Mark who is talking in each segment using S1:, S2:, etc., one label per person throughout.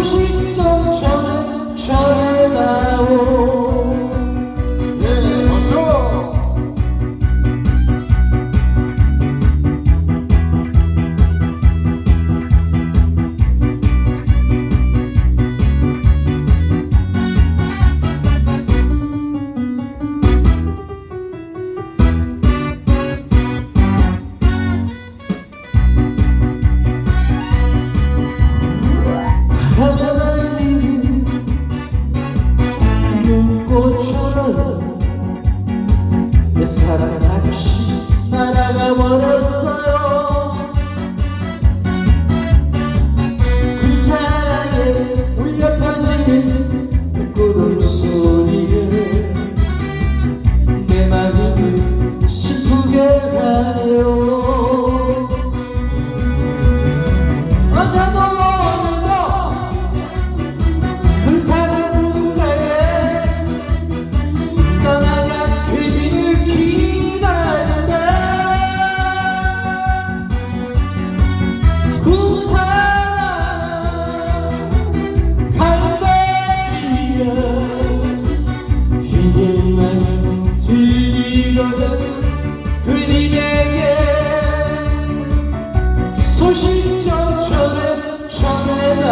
S1: 소식전처 꽃처럼 내 사랑 다시 날아가 버렸어요. 그 사랑에 울려 퍼지는 그 백고동 소리에 내 마음을 슬프게 하네.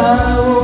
S1: I will